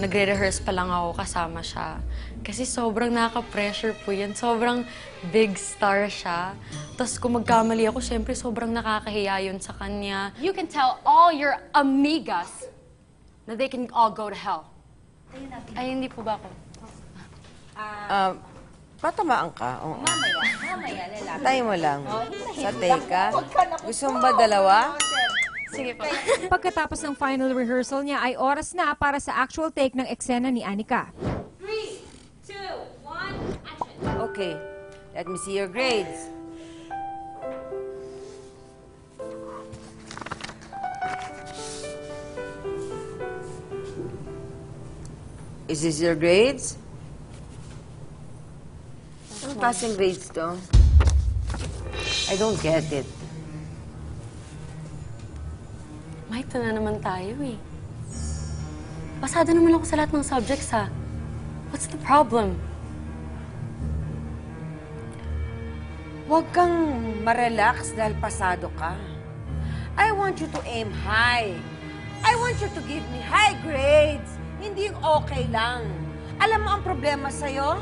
nagre-rehearse pa lang ako kasama siya. Kasi sobrang nakaka-pressure po yan. Sobrang big star siya. Tapos kung magkamali ako, syempre sobrang nakakahiya yun sa kanya. You can tell all your amigas that they can all go to hell. Ay, hindi po ba ako? Ah, matamaan ka. Oo. Mamaya, mamaya, lalaki. Tayo mo lang. Oh, Sa teka. Na- Gusto mo ba dalawa? Sige po. Pagkatapos ng final rehearsal niya ay oras na para sa actual take ng eksena ni Anika. Three, two, one, action. Okay. Let me see your grades. Is this your grades? Anong klaseng grades to? I don't get it. Ito na naman tayo eh. Pasado naman ako sa lahat ng subjects ha. What's the problem? Huwag kang marelax dahil pasado ka. I want you to aim high. I want you to give me high grades. Hindi yung okay lang. Alam mo ang problema sa'yo?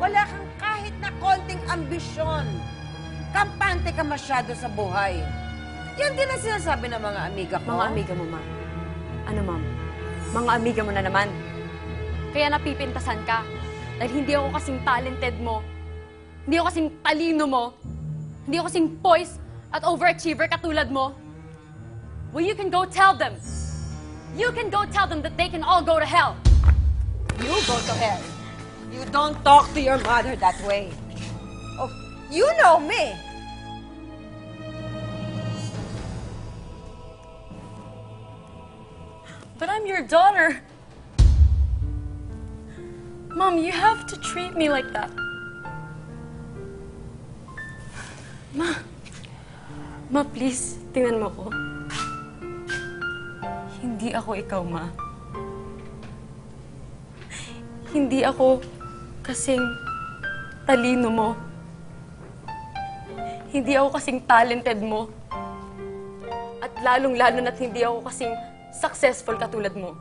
Wala kang kahit na konting ambisyon. Kampante ka masyado sa buhay. Yan din ang sinasabi ng mga amiga ko. Mga amiga mo, ma. Ano, ma'am? Mga amiga mo na naman. Kaya napipintasan ka. Dahil hindi ako kasing talented mo. Hindi ako kasing talino mo. Hindi ako kasing poise at overachiever katulad mo. Well, you can go tell them. You can go tell them that they can all go to hell. You go to hell. You don't talk to your mother that way. Oh, you know me. But I'm your daughter. Mom, you have to treat me like that. Ma. Ma, please, tingnan mo ko. Hindi ako ikaw, ma. Hindi ako kasing talino mo. Hindi ako kasing talented mo. At lalong-lalo na't hindi ako kasing successful katulad mo.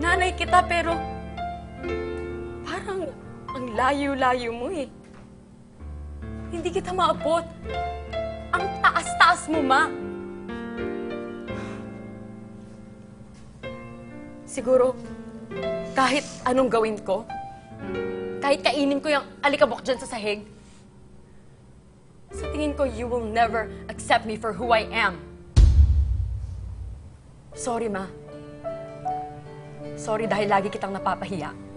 Nanay kita pero parang ang layo-layo mo eh. Hindi kita maabot. Ang taas-taas mo, ma. Siguro, kahit anong gawin ko, kahit kainin ko yung alikabok dyan sa sahig, sa tingin ko, you will never accept me for who I am. Sorry, ma. Sorry dahil lagi kitang napapahiya.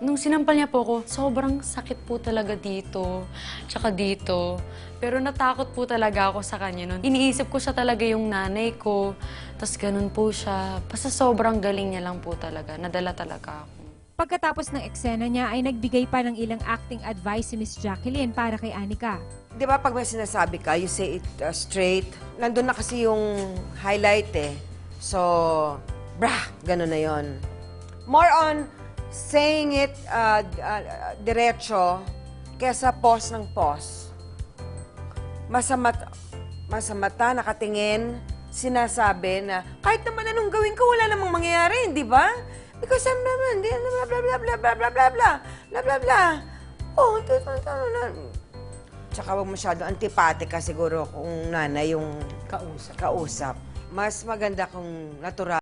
Nung sinampal niya po ako, sobrang sakit po talaga dito, tsaka dito. Pero natakot po talaga ako sa kanya nun. Iniisip ko siya talaga yung nanay ko, tas ganun po siya. Basta sobrang galing niya lang po talaga, nadala talaga ako. Pagkatapos ng eksena niya ay nagbigay pa ng ilang acting advice si Miss Jacqueline para kay Anika. Di ba pag may sinasabi ka, you say it uh, straight. Nandun na kasi yung highlight eh. So, brah, gano'n na yon. More on saying it uh, uh, uh, diretso kesa pause ng pause. Masamat, masamata, nakatingin, sinasabi na kahit naman anong gawin ko, wala namang mangyayari, di ba? Because I'm naman, di, blah, blah, blah, blah, blah, blah, blah, blah, blah, blah, blah. Oh, ito, ito, ito, ito. Tsaka huwag masyado antipatika siguro kung nanay yung Kausap. kausap. Mas maganda kung natural.